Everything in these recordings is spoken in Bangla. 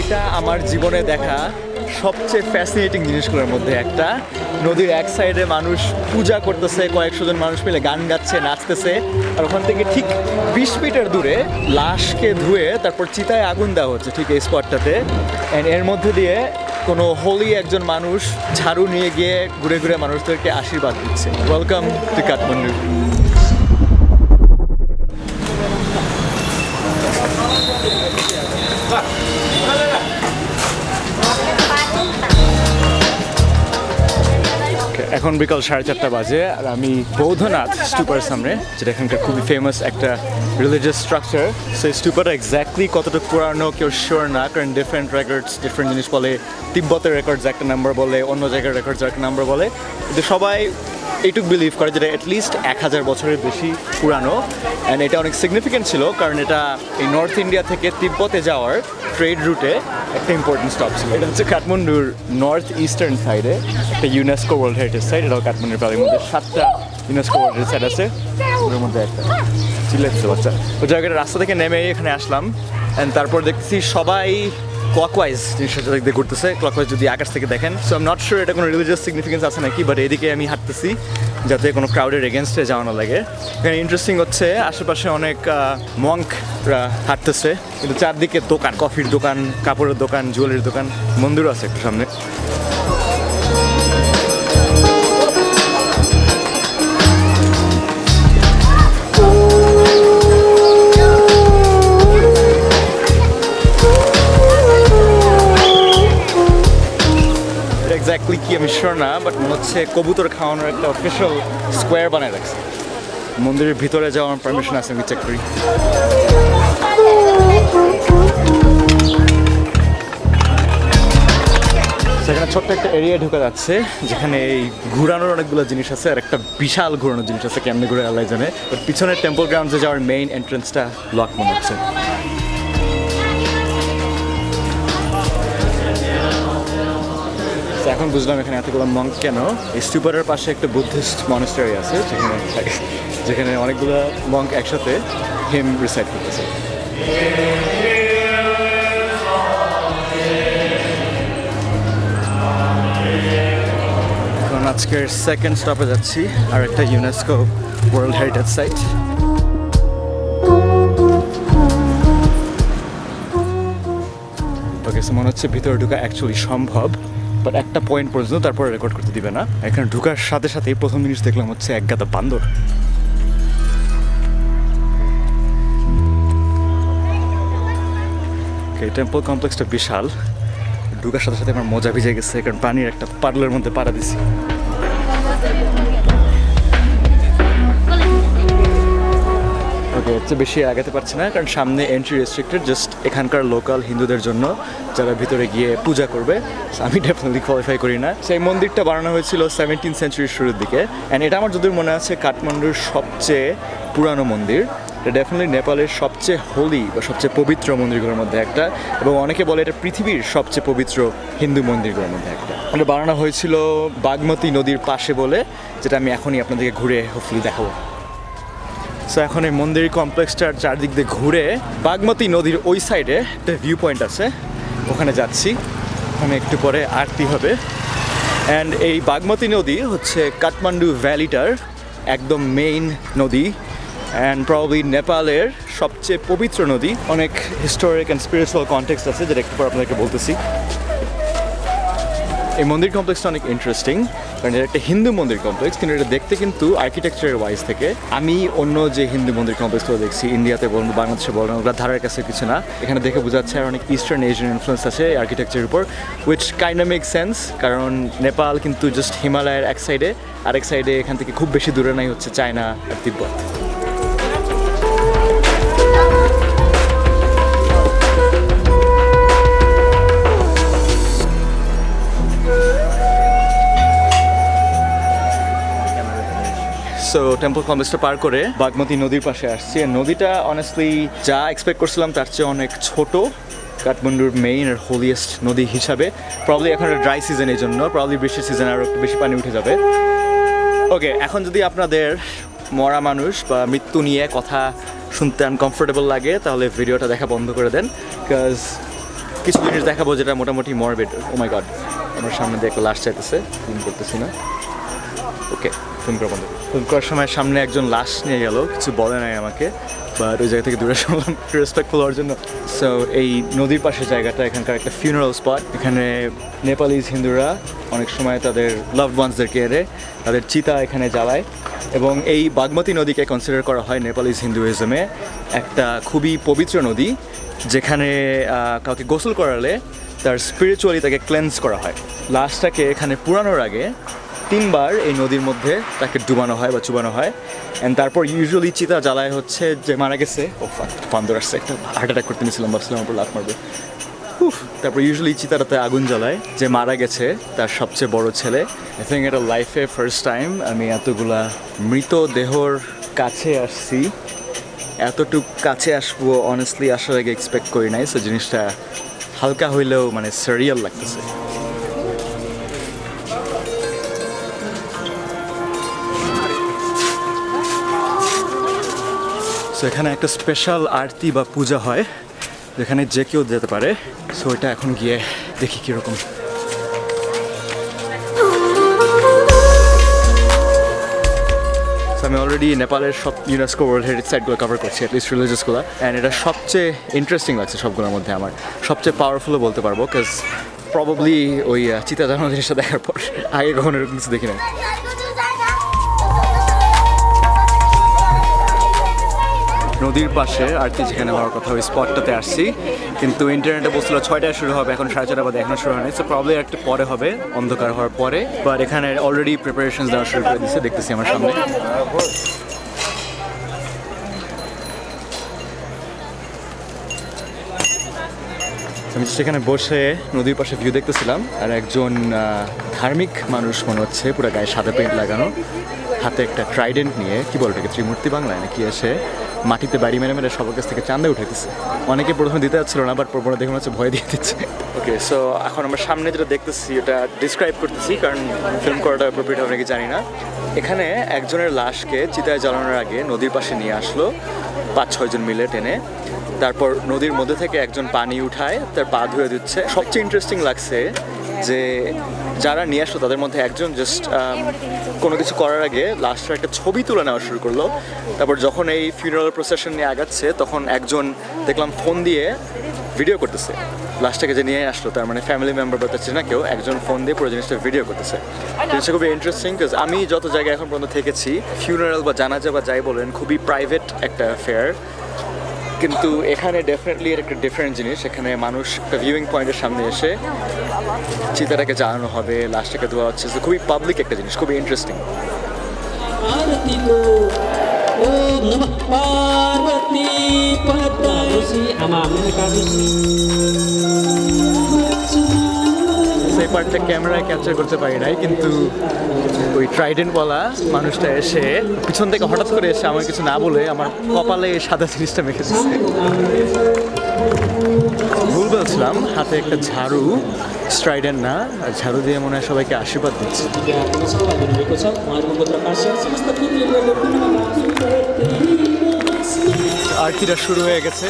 এটা আমার জীবনে দেখা সবচেয়ে ফ্যাসিনেটিং জিনিসগুলোর মধ্যে একটা। নদীর এক সাইডে মানুষ পূজা করতেছে, কয়েকশো জন মানুষ মিলে গান গাচ্ছে, নাচতেছে। আর ওখান থেকে ঠিক বিশ মিটার দূরে লাশকে ধুয়ে তারপর চিতায় আগুন দেওয়া হচ্ছে ঠিক এই স্পটটাতে অ্যান্ড এর মধ্যে দিয়ে কোনো হোলি একজন মানুষ ঝাড়ু নিয়ে গিয়ে ঘুরে ঘুরে মানুষদেরকে আশীর্বাদ দিচ্ছে। ওয়েলকাম টু কাঠমান্ডু এখন বিকাল সাড়ে চারটা বাজে, আর আমি বৌদ্ধনাথ স্টুপার সামনে, যেটা এখানকার খুবই ফেমাস একটা রিলিজিয়াস স্ট্রাকচার সেই স্টুপারটা এক্স্যাক্টলি কতটা পুরানো, কেউ শিওর না, কারণ ডিফারেন্ট রেকর্ডস ডিফারেন্ট জিনিস বলে, তিব্বতের রেকর্ডস একটা নাম্বার বলে, অন্য জায়গার রেকর্ডস একটা নাম্বার বলে। কিন্তু সবাই এইটুক বিলিভ করে যেটা অ্যাটলিস্ট এক হাজার বছরের বেশি পুরানো। অ্যান্ড এটা অনেক সিগনিফিকেন্ট ছিল, কারণ এটা এই নর্থ ইন্ডিয়া থেকে তিব্বতে যাওয়ার ট্রেড রুটে একটা ইম্পর্টেন্ট স্টপ ছিল। এটা হচ্ছে কাঠমান্ডুর নর্থ ইস্টার্ন সাইডে একটা ইউনেস্কো ওয়ার্ল্ড হেরিটেজ সাইট এটাও কাঠমান্ডুর প্রাণীর মধ্যে, সাতটা ইউনেস্কো ওয়ার্ল্ড হেরিটেজ সাইট আছে। ওর মধ্যে একটা। চিল্লাচ্ছে বাচ্চা। ওই জায়গাটা রাস্তা থেকে নেমে এখানে আসলাম অ্যান্ড তারপর দেখতেছি সবাই ক্লকওয়াইজ জিনিসটা দেখতে ঘুরতেছে। ক্লকওয়াইজ যদি আকাশ থেকে দেখেন সো আম নট শিওর এটা কোনো রিলিজিয়াস সিগনিফিকেন্স আছে নাকি বাট এদিকে আমি হাঁটতেছি। যাতে কোনো ক্রাউডের এগেনস্টে যাওয়া না লাগে। এখানে ইন্টারেস্টিং হচ্ছে, আশেপাশে অনেক মঙ্করা হাঁটতেছে। কিন্তু চারদিকে দোকান কফির দোকান, কাপড়ের দোকান জুয়েলারির দোকান, মন্দিরও আছে একটু সামনে। এক্স্যাক্টলি কি আমি শিওর না বাট মনে হচ্ছে কবুতর খাওয়ানোর একটা অফিসিয়াল স্কোয়ার বানায় রাখছে। মন্দিরের ভিতরে যাওয়ার পারমিশন আছে, আমি চেক করি। সেখানে ছোট্ট একটা এরিয়া ঢুকে যাচ্ছে, যেখানে এই ঘুরানোর অনেকগুলো জিনিস আছে, আর একটা বিশাল ঘুরানোর জিনিস আছে, কেমনি ঘুরে আল্লাহ জানে। পিছনের টেম্পল গ্রাউন্ডে যাওয়ার মেইন এন্ট্রেন্সটা লক মনে হচ্ছে। এখন বুঝলাম এখানে এতগুলো মঙ্ক কেন? এই স্টুপারের পাশে একটা বুদ্ধিস্ট মনেস্টারি আছে, যেখানে যেখানে অনেকগুলো মঙ্ক একসাথে হেম রিসাইড করতেছে। আজকের সেকেন্ড স্টপে যাচ্ছি, আর একটা UNESCO world heritage site okay মনে হচ্ছে ভিতরে ঢুকা অ্যাকচুয়ালি সম্ভব। বাট একটা পয়েন্ট পর্যন্ত তারপরে রেকর্ড করতে দিবে না। এখানে ঢুকার সাথে সাথেই প্রথম জিনিস দেখলাম হচ্ছে এক গাদা বান্দর। এই টেম্পল কমপ্লেক্সটা বিশাল। ঢুকার সাথে সাথে আমার মজা ভিজে গেছে, কারণ পানির একটা পার্লার মধ্যে পাড়া দিছি। হচ্ছে বেশি আগাতে পারছি না, কারণ সামনে এন্ট্রি রেস্ট্রিক্টেড জাস্ট এখানকার লোকাল হিন্দুদের জন্য যারা ভিতরে গিয়ে পূজা করবে, আমি ডেফিনেটলি কোয়ালিফাই করি না। সেই মন্দিরটা বানানো হয়েছিল সেভেন্টিন সেঞ্চুরির শুরুর দিকে অ্যান্ড এটা আমার যদিও মনে আছে, কাঠমান্ডুর সবচেয়ে পুরানো মন্দির। এটা ডেফিনেটলি নেপালের সবচেয়ে হোলি বা সবচেয়ে পবিত্র মন্দিরগুলোর মধ্যে একটা, এবং অনেকে বলে এটা পৃথিবীর সবচেয়ে পবিত্র হিন্দু মন্দিরগুলোর মধ্যে একটা। এটা বানানো হয়েছিল বাগমতী নদীর পাশে বলে, যেটা আমি এখনই আপনাদেরকে ঘুরে হোপফুলি দেখাবো। সো এখন এই মন্দির কমপ্লেক্সটার চারদিক দিয়ে ঘুরে বাগমতী নদীর ওই সাইডে একটা ভিউ পয়েন্ট আছে। ওখানে যাচ্ছি। ওখানে একটু পরে আরতি হবে। অ্যান্ড এই বাগমতী নদী হচ্ছে কাঠমান্ডু ভ্যালিটার একদম মেইন নদী। অ্যান্ড প্রবলি নেপালের সবচেয়ে পবিত্র নদী। অনেক হিস্টোরিক অ্যান্ড স্পিরিচুয়াল কনটেক্সট আছে, যেটা একটু পর আপনাদেরকে বলতেছি। এই মন্দির কমপ্লেক্সটা অনেক ইন্টারেস্টিং কারণ এটা একটা হিন্দু মন্দির কমপ্লেক্স কিন্তু এটা দেখতে কিন্তু আর্কিটেকচারের ওয়াইজ থেকে। আমি অন্য যে হিন্দু মন্দির কমপ্লেক্সগুলো দেখছি, ইন্ডিয়াতে বলুন বাংলাদেশে বলুন ওগুলো ধারার কাছে কিছু না। এখানে দেখে বোঝা যাচ্ছে আর অনেক ইস্টার্ন এশিয়ান ইনফ্লুয়েন্স আছে আর্কিটেকচারের উপর উইচ কাইন্ড মেক সেন্স কারণ নেপাল কিন্তু জাস্ট হিমালয়ের এক সাইডে আরেক সাইডে এখান থেকে খুব বেশি দূরে নাই হচ্ছে চায়না আর তিব্বত। সো টেম্পল কমপ্লেক্সটা পার করে বাগমতী নদীর পাশে আসছি। নদীটা অনেস্টলি যা এক্সপেক্ট করছিলাম, তার চেয়ে অনেক ছোট। কাঠমান্ডুর মেইন আর হোলিয়েস্ট নদী হিসাবে। প্রবলি এখন ড্রাই সিজন এই জন্য। প্রবলি বৃষ্টির সিজন আরও একটু বেশি পানি উঠে যাবে। ওকে এখন যদি আপনাদের মরা মানুষ বা মৃত্যু নিয়ে কথা শুনতে আনকমফোর্টেবল লাগে, তাহলে ভিডিওটা দেখা বন্ধ করে দেন। বিকজ কিছু জিনিস দেখাবো যেটা মোটামুটি মরবেড ও মাই গড আমার সামনে দিয়ে একটা লাশ চাইতেছে। ফিল্ম করতেছি না। ওকে ফিল্ম করা বন্ধ ফিল্ম করার সময় সামনে একজন লাশ নিয়ে গেল, কিছু বলে নাই আমাকে বাট ওই জায়গা থেকে দূরে শুনলাম রেসপেক্টফুল হওয়ার জন্য। সো এই নদীর পাশে জায়গাটা, এখানকার একটা ফিউনারাল স্পট এখানে নেপালিজ হিন্দুরা অনেক সময় তাদের লাভ ওয়ান্সদেরকে এনে তাদের চিতা এখানে জ্বালায়। এবং এই বাগমতী নদীকে কনসিডার করা হয় নেপালিজ হিন্দুইজমে একটা খুবই পবিত্র নদী, যেখানে কাউকে গোসল করালে তার স্পিরিচুয়ালি তাকে ক্লেন্স করা হয়। লাশটাকে এখানে পুরানোর আগে তিনবার এই নদীর মধ্যে তাকে ডুবানো হয় বা চুবানো হয়। অ্যান্ড তারপর ইউজুয়ালি চিতা জ্বালায় হচ্ছে যে মারা গেছে। ও বান্দর আসছে একটা হার্ট অ্যাটাক করতে নিয়েছিলাম ভাবছিলাম আমার লাফ মারবে। উফ, তারপর ইউজুয়ালি চিতাটাতে আগুন জ্বালায় যে মারা গেছে তার সবচেয়ে বড় ছেলে। আই থিঙ্ক এটা লাইফে ফার্স্ট টাইম আমি এতগুলা মৃত দেহর কাছে আসছি। এতটুক কাছে আসব অনেস্টলি আসার আগে এক্সপেক্ট করি নাই। সো জিনিসটা হালকা হইলেও মানে সারিয়াল লাগতেছে। সো এখানে একটা স্পেশাল আরতি বা পূজা হয়, যেখানে যে কেউ যেতে পারে। সো এটা এখন গিয়ে দেখি কীরকম। আমি অলরেডি নেপালের সব ইউনেস্কো ওয়ার্ল্ড হেরিটেজ সাইটগুলো কভার করছি অ্যাটলিস্ট রিলিজিয়াসগুলো অ্যান্ড এটা সবচেয়ে ইন্টারেস্টিং লাগছে সবগুলোর মধ্যে আমার। সবচেয়ে পাওয়ারফুলও বলতে পারব বিকজ প্রবাবলি ওই চিতা জানো জিনিসটা দেখার পর, আগে কখনো এরকম কিছু দেখি না নদীর পাশে, আর কি যেখানে হওয়ার কথা ওই স্পটটাতে আসছি। কিন্তু ইন্টারনেটে বলছিল ছয়টায় শুরু হবে, এখন সাড়ে ছটা বাদে এখনও শুরু হয়নি। সো প্রবলেম একটু পরে হবে, অন্ধকার হওয়ার পরে। বাট এখানে অলরেডি প্রিপারেশন দেওয়া শুরু করে দিচ্ছে দেখতেছি আমার সামনে। আমি সেখানে বসে নদীর পাশে ভিউ দেখতেছিলাম, আর একজন ধার্মিক মানুষ মনে হচ্ছে, পুরো গায়ে সাদা পেন্ট লাগানো। হাতে একটা ট্রাইডেন্ট নিয়ে, কি বলবে ত্রিমূর্তি বাংলায় নাকি এসে মাটিতে বাড়ি মেরে মেরে সবার কাছ থেকে চান্দা উঠাইতেছে। অনেকে প্রথমে দিতে যাচ্ছিল না বাট পরে দেখে হচ্ছে ভয় দিয়ে দিচ্ছে। ওকে সো এখন আমরা সামনে যেটা দেখতেছি ওটা ডিসক্রাইব করতেছি, কারণ ফিল্ম করাটা অ্যাপ্রোপ্রিয়েট হবে নাকি জানি না। এখানে একজনের লাশকে চিতায় জ্বালানোর আগে নদীর পাশে নিয়ে আসলো, পাঁচ ছয়জন মিলে টেনে। তারপর নদীর মধ্যে থেকে একজন পানি উঠায়, তার পা ধুয়ে দিচ্ছে। সবচেয়ে ইন্টারেস্টিং লাগছে যে যারা নিয়ে আসলো, তাদের মধ্যে একজন জাস্ট কোনো কিছু করার আগে লাস্টের একটা ছবি তুলে নেওয়া শুরু করল। তারপর যখন এই ফিউনারাল প্রসেশন নিয়ে আগাচ্ছে, তখন একজন দেখলাম ফোন দিয়ে ভিডিও করতেছে। লাস্টটাকে যে নিয়ে আসলো, তার মানে ফ্যামিলি মেম্বার বা তার চেনা কেউ, একজন ফোন দিয়ে পুরো জিনিসটা ভিডিও করতেছে। জিনিসটা খুবই ইন্টারেস্টিং বিকজ আমি যত জায়গায় এখন পর্যন্ত থেকেছি ফিউনারাল বা জানাজা বা যাই বলেন, খুবই প্রাইভেট একটা ফেয়ার কিন্তু এখানে ডেফিনেটলি এর একটা ডিফারেন্ট জিনিস। এখানে মানুষ একটা ভিউইং পয়েন্টের সামনে এসে চিতাটাকে জানানো হবে লাস্টটাকে ধোয়া হচ্ছে। যে খুবই পাবলিক একটা জিনিস, খুবই ইন্টারেস্টিং পার্টটা ক্যামেরায় ক্যাপচার করতে পারি নাই, কিন্তু ওই ট্রাইডেন্টওয়ালা মানুষটা এসে পিছন থেকে হঠাৎ করে এসে আমার কিছু না বলে আমার কপালে সাদা জিনিসটা মেখে দিচ্ছে ভুল বলছিলাম, হাতে একটা ঝাড়ু স্ট্রাইডেন না, আর ঝাড়ু দিয়ে মনে হয় সবাইকে আশীর্বাদ দিচ্ছে। আর আরতিটা শুরু হয়ে গেছে?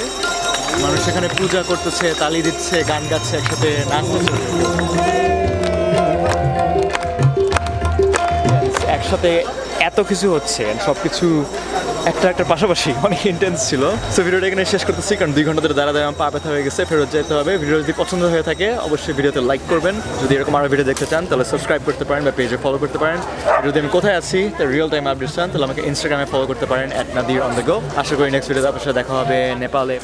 মানুষ এখানে পূজা করতেছে, তালি দিচ্ছে, গান গাচ্ছে, একসাথে নাচতেছে একসাথে এত কিছু হচ্ছে সব কিছু একটা একটা পাশাপাশি অনেক ইন্টেন্স ছিল। সো ভিডিওটা এখানে শেষ করতেছি কারণ দুই ঘণ্টা ধরে দাঁড়া দাঁড়া পা ব্যথা হয়ে গেছে, ফেরত যেতে হবে। ভিডিও যদি পছন্দ হয়ে থাকে, অবশ্যই ভিডিওতে লাইক করবেন। যদি এরকম আরও ভিডিও দেখতে চান, তাহলে সাবস্ক্রাইব করতে পারেন বা পেজে ফলো করতে পারেন। যদি আমি কোথায় আছি, তার রিয়েল টাইম আপডেট চান, তাহলে আমাকে ইনস্টাগ্রামে ফলো করতে পারেন at Nadir on the go আশা করি নেক্সট ভিডিওতে আপনার সাথে দেখা হবে, নেপালে।